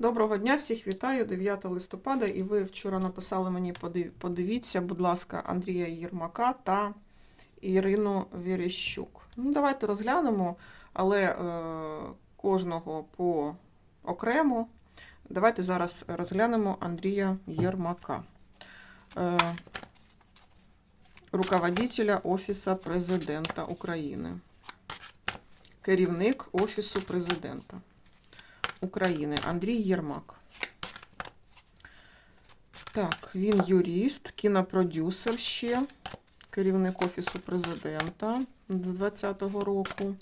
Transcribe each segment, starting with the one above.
Доброго дня, всіх вітаю. 9 листопада, і ви вчора написали мені, подивіться, будь ласка, Андрія Єрмака та Ірину Віріщук. Ну, давайте розглянемо, але е, кожного по окремо. Давайте зараз розглянемо Андрія Єрмака, е, руководителя Офісу Президента України, керівник Офісу Президента. України Андрій Єрмак. Так, він юрист, кінопродюсер ще, керівник Офісу президента з 20-го року.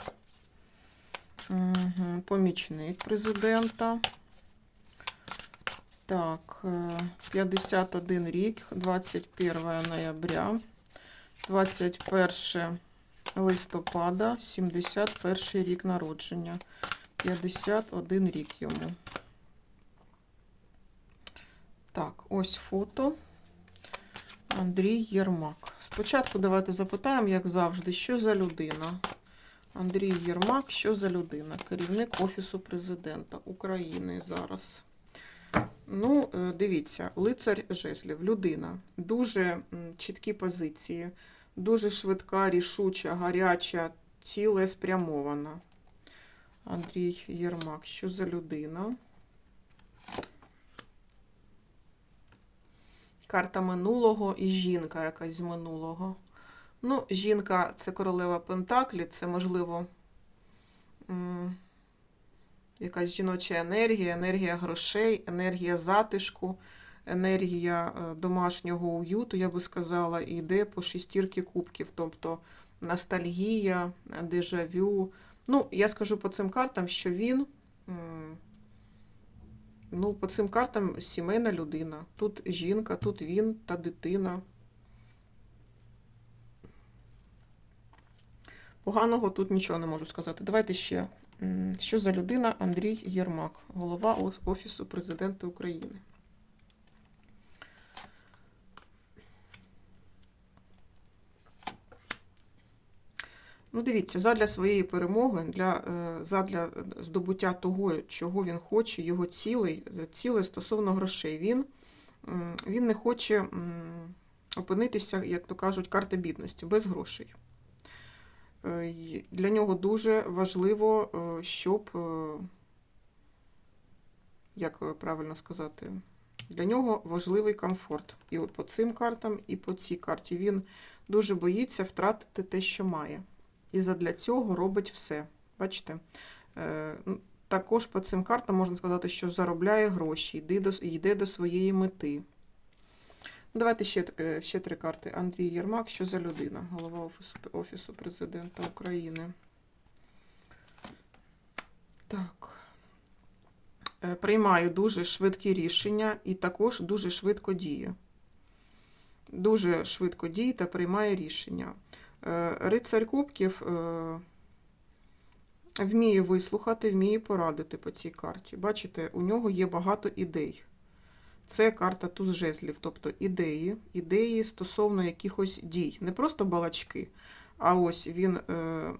Угу. Помічник президента. Так, е, 51 рік, 21 ноября, 21 листопада, 71 рік народження. 51 рік йому. Так, ось фото. Андрій Єрмак. Спочатку давайте запитаємо, як завжди, що за людина. Андрій Єрмак, що за людина? Керівник Офісу президента України зараз. Ну, е, дивіться, лицар жезлів, людина. Дуже чіткі позиції, дуже швидка, рішуча, гаряча, цілеспрямована. Андрій Єрмак, що за людина? Карта минулого і жінка якась з минулого. Ну, жінка це королева Пентаклі, це, можливо, якась жіноча енергія, енергія грошей, енергія затишку, енергія е, домашнього уюту, я би сказала, і йде по шістірки кубків, тобто ностальгія, дежавю. Ну, я скажу по цим картам, що він, ну, по цим картам сімейна людина. Тут жінка, тут він та дитина. Поганого тут нічого не можу сказати. Давайте ще. Що за людина Андрій Єрмак, голова Офісу президента України. Ну, дивіться, задля своєї перемоги, для, е, задля здобуття того, чого він хоче, його цілей, ціле стосовно грошей. Він, він не хоче опинитися, як то кажуть, карта бідності, без грошей. Е, Для нього дуже важливо, е, щоб, е, як е, правильно сказати, для нього важливий комфорт. І по цим картам, і по цій карті. Він дуже боїться втратити те, що має. І задля цього робить все. Бачите? Е, Також по цим картам можна сказати, що заробляє гроші, йде до, йде до своєї мети. Давайте ще, ще три карти. Андрій Єрмак, що за людина? Голова Офісу, Офісу президента України. Так. Е, Приймаю дуже швидкі рішення і також дуже швидко дію. Дуже швидко діє та приймає рішення. Е, Рицарь Кубків е, вміє вислухати, вміє порадити по цій карті. Бачите, у нього є багато ідей. Це карта туз жезлів, тобто ідеї, ідеї стосовно якихось дій. Не просто балачки, а ось він, е,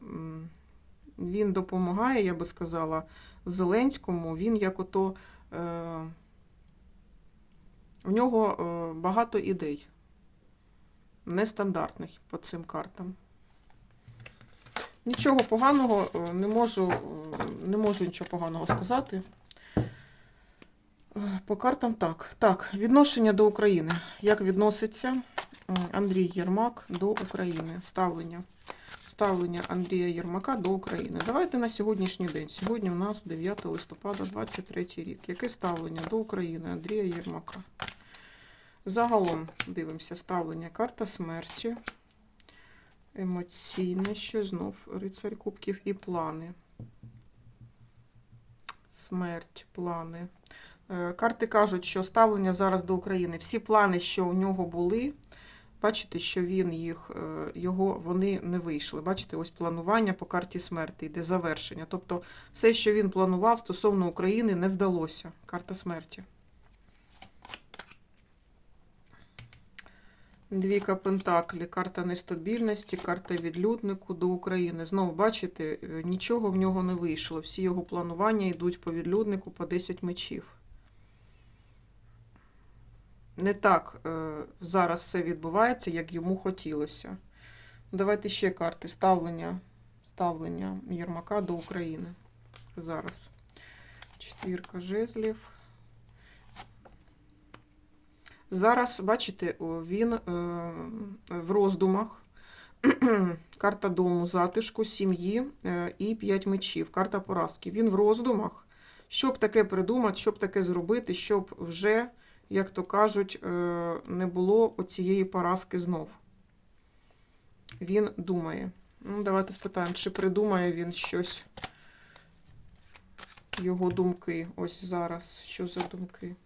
він допомагає, я би сказала, Зеленському. Він як ото. В нього багато ідей нестандартних по цим картам. Нічого поганого е, не можу, е, не можу нічого поганого сказати. Е, По картам так. Так, відношення до України. Як відноситься Андрій Єрмак до України? Ставлення. Ставлення Андрія Єрмака до України. Давайте на сьогоднішній день. Сьогодні у нас 9 листопада, 23 рік. Яке ставлення до України Андрія Єрмака? Загалом дивимося ставлення. Карта смерті. Емоційне, що знов рицарь кубків і плани. Смерть, плани. Е, Карти кажуть, що ставлення зараз до України. Всі плани, що у нього були, бачите, що він їх, е, його, вони не вийшли. Бачите, ось планування по карті смерті йде завершення. Тобто все, що він планував стосовно України, не вдалося. Карта смерті. Двійка Пентаклі, карта нестабільності, карта відлюднику до України. Знову бачите, е, нічого в нього не вийшло. Всі його планування йдуть по відлюднику по 10 мечів. Не так е, зараз все відбувається, як йому хотілося. Давайте ще карти ставлення ставлення Єрмака до України. Зараз. Четвірка жезлів. Зараз, бачите, він е, в роздумах. Карта дому, затишку, сім'ї е, і п'ять мечів. Карта поразки. Він в роздумах. Щоб таке придумати, щоб таке зробити, щоб вже, як то кажуть, е, не було оцієї поразки знов. Він думає. Ну, давайте спитаємо, чи придумає він щось. Його думки. Ось зараз. Що за думки?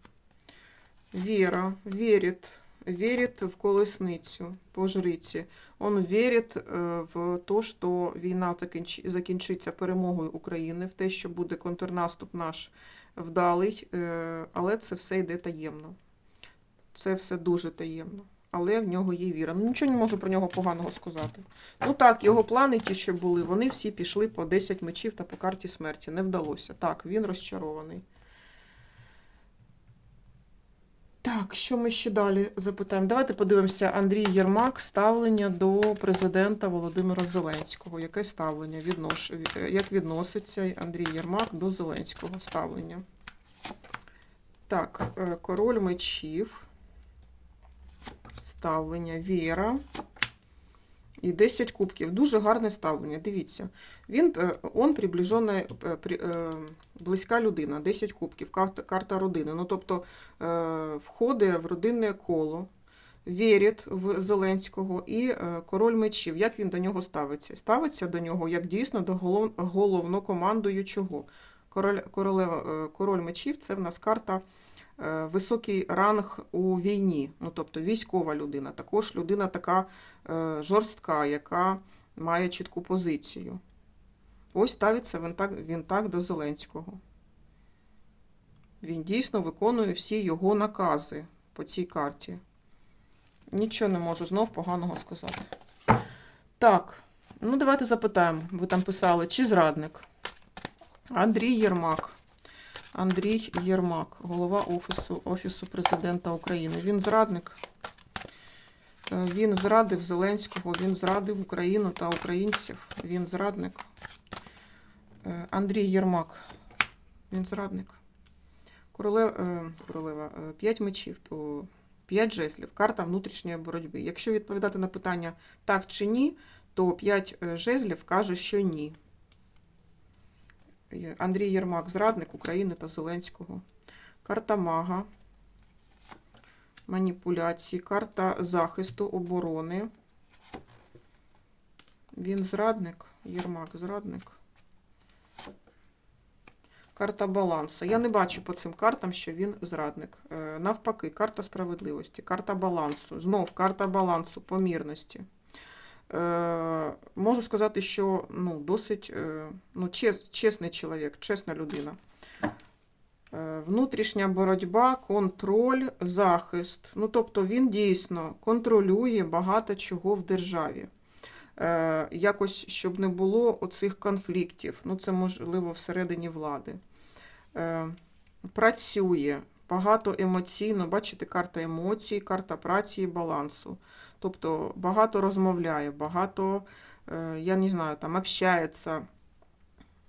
Віра. Вірить. Вірить в колесницю по жриці. Он вірить е, в те, що війна закінчиться перемогою України, в те, що буде контрнаступ наш вдалий, е, але це все йде таємно. Це все дуже таємно. Але в нього є віра. Ну, нічого не можу про нього поганого сказати. Ну так, його плани, ті, що були, вони всі пішли по 10 мечів та по карті смерті. Не вдалося. Так, він розчарований. Так, що ми ще далі запитаємо? Давайте подивимося Андрій Єрмак, ставлення до президента Володимира Зеленського. Яке ставлення? Віднош... Як відноситься Андрій Єрмак до Зеленського ставлення? Так, е, король мечів. Ставлення Віра. І 10 кубків. Дуже гарне ставлення. Дивіться. Він е, он приближена, е, е, близька людина, 10 кубків, карта, карта родини. Ну, тобто входить в родинне коло, вірить в Зеленського і король мечів. Як він до нього ставиться? Ставиться до нього як дійсно до голов, головнокомандуючого. Король, королева, король мечів це в нас карта високий ранг у війні, ну тобто військова людина. Також людина така е, жорстка, яка має чітку позицію. Ось ставиться він так, він так до Зеленського. Він дійсно виконує всі його накази по цій карті. Нічого не можу знов поганого сказати. Так, ну давайте запитаємо. Ви там писали, чи зрадник? Андрій Єрмак. Андрій Єрмак, голова Офісу, Офісу президента України. Він зрадник. Е, Він зрадив Зеленського, він зрадив Україну та українців. Він зрадник. Е, Андрій Єрмак. Він зрадник. Королева, е, королева е, п'ять мечів, о, п'ять жезлів, карта внутрішньої боротьби. Якщо відповідати на питання так чи ні, то п'ять е, жезлів каже, що ні. Андрій Єрмак, зрадник України та Зеленського. Карта мага, маніпуляції, карта захисту, оборони. Він зрадник, Єрмак, зрадник. Карта балансу. Я не бачу по цим картам, що він зрадник. Е, Навпаки, карта справедливості, карта балансу. Знов карта балансу, помірності. Е, Можу сказати, що ну, досить е, ну, чес, чесний чоловік, чесна людина. Е, Внутрішня боротьба, контроль, захист. Ну, тобто він дійсно контролює багато чого в державі. Е, Якось, щоб не було оцих конфліктів. Ну, це можливо всередині влади. Е, Працює багато емоційно, бачите, карта емоцій, карта праці і балансу. Тобто багато розмовляє, багато, е, я не знаю, там общається.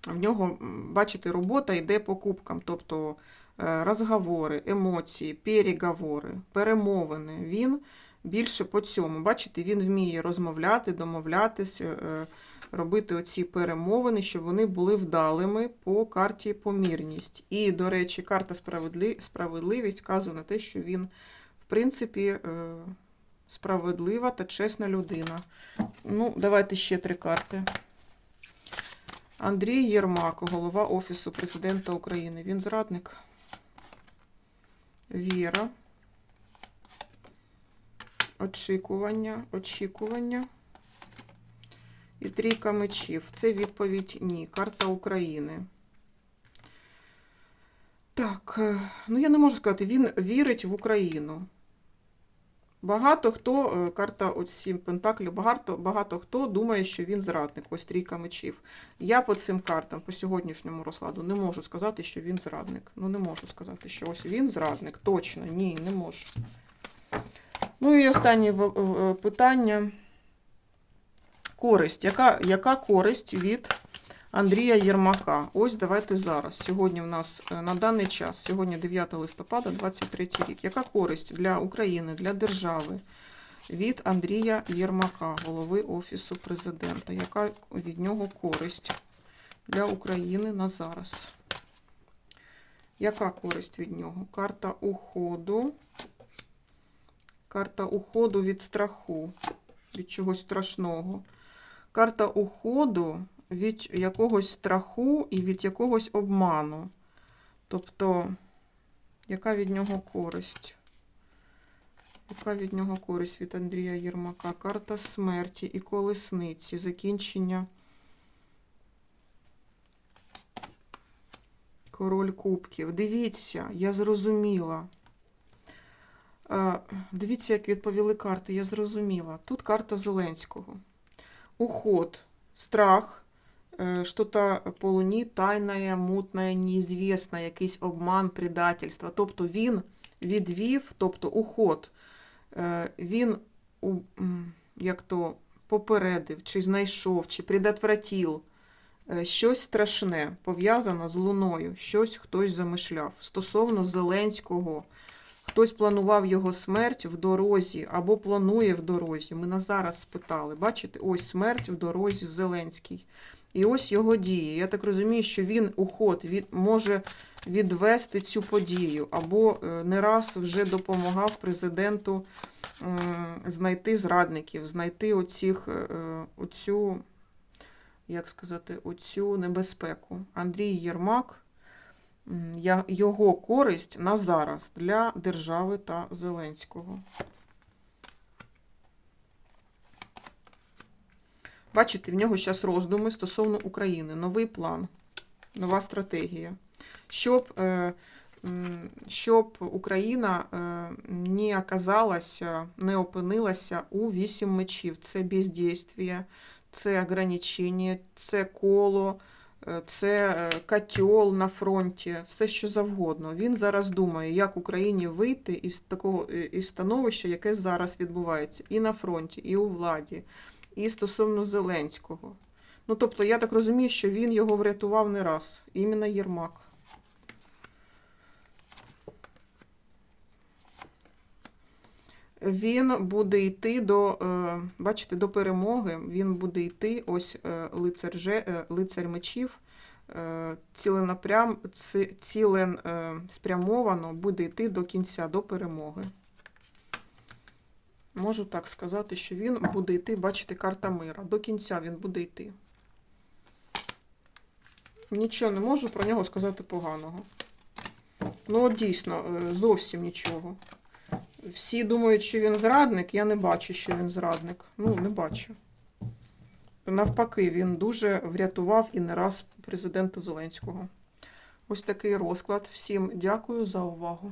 В нього, бачите, робота йде по кубкам, тобто е, розговори, емоції, переговори, перемовини. Він більше по цьому. Бачите, він вміє розмовляти, домовлятися, е, робити оці перемовини, щоб вони були вдалими по карті помірність. І, до речі, карта справедливість вказує на те, що він, в принципі, справедлива та чесна людина. Ну, давайте ще три карти. Андрій Єрмак, голова Офісу президента України. Він зрадник. Віра. Очікування, очікування. І трійка мечів. Це відповідь ні. Карта України. Так, е, ну я не можу сказати, він вірить в Україну. Багато хто, е, карта от сім пентаклів, багато, багато хто думає, що він зрадник, ось трійка мечів. Я по цим картам, по сьогоднішньому розкладу, не можу сказати, що він зрадник. Ну, не можу сказати, що ось він зрадник. Точно, ні, не можу. Ну і останнє питання. Користь. Яка, яка користь від Андрія Єрмака? Ось давайте зараз. Сьогодні в нас е, на даний час, сьогодні 9 листопада, 23 рік. Яка користь для України, для держави від Андрія Єрмака, голови Офісу президента? Яка від нього користь для України на зараз? Яка користь від нього? Карта уходу. Карта уходу від страху, від чогось страшного. Карта уходу від якогось страху і від якогось обману. Тобто, яка від нього користь? Яка від нього користь від Андрія Єрмака? Карта смерті і колесниці, закінчення. Король кубків. Дивіться, я зрозуміла. Е, Дивіться, як відповіли карти, я зрозуміла. Тут карта Зеленського. Уход, страх, что-то по луні тайне, мутне, неізвісне, якийсь обман, предательство. Тобто він відвів, тобто уход, е, він як то попередив, чи знайшов, чи предотвратив е, щось страшне, пов'язано з луною, щось хтось замишляв. Стосовно Зеленського, хтось планував його смерть в дорозі або планує в дорозі. Ми на зараз спитали. Бачите, ось смерть в дорозі Зеленський. І ось його дії. Я так розумію, що він уход від, може відвести цю подію, або е, не раз вже допомагав президенту знайти зрадників, знайти оцих, е, оцю, як сказати, оцю небезпеку. Андрій Єрмак, його користь на зараз для держави та Зеленського. Бачите, в нього зараз роздуми стосовно України, новий план, нова стратегія. Щоб, е, щоб Україна е, не оказалася, не опинилася у вісім мечів. Це бездействие, це ограничення, це коло, е, це котел на фронті, все що завгодно. Він зараз думає, як Україні вийти із такого із становища, яке зараз відбувається і на фронті, і у владі, і стосовно Зеленського. Ну, тобто, я так розумію, що він його врятував не раз, іменно Єрмак. Він буде йти до, е, бачите, до перемоги. Він буде йти, ось е, лицар, е, лицар мечів, ціленапрям, ці- цілен е, спрямовано буде йти до кінця, до перемоги. Можу так сказати, що він буде йти, бачите, карта мира. До кінця він буде йти. Нічого не можу про нього сказати поганого. Ну, от дійсно, е, зовсім нічого. Всі думають, що він зрадник. Я не бачу, що він зрадник. Ну, не бачу. Навпаки, він дуже врятував і не раз президента Зеленського. Ось такий розклад. Всім дякую за увагу.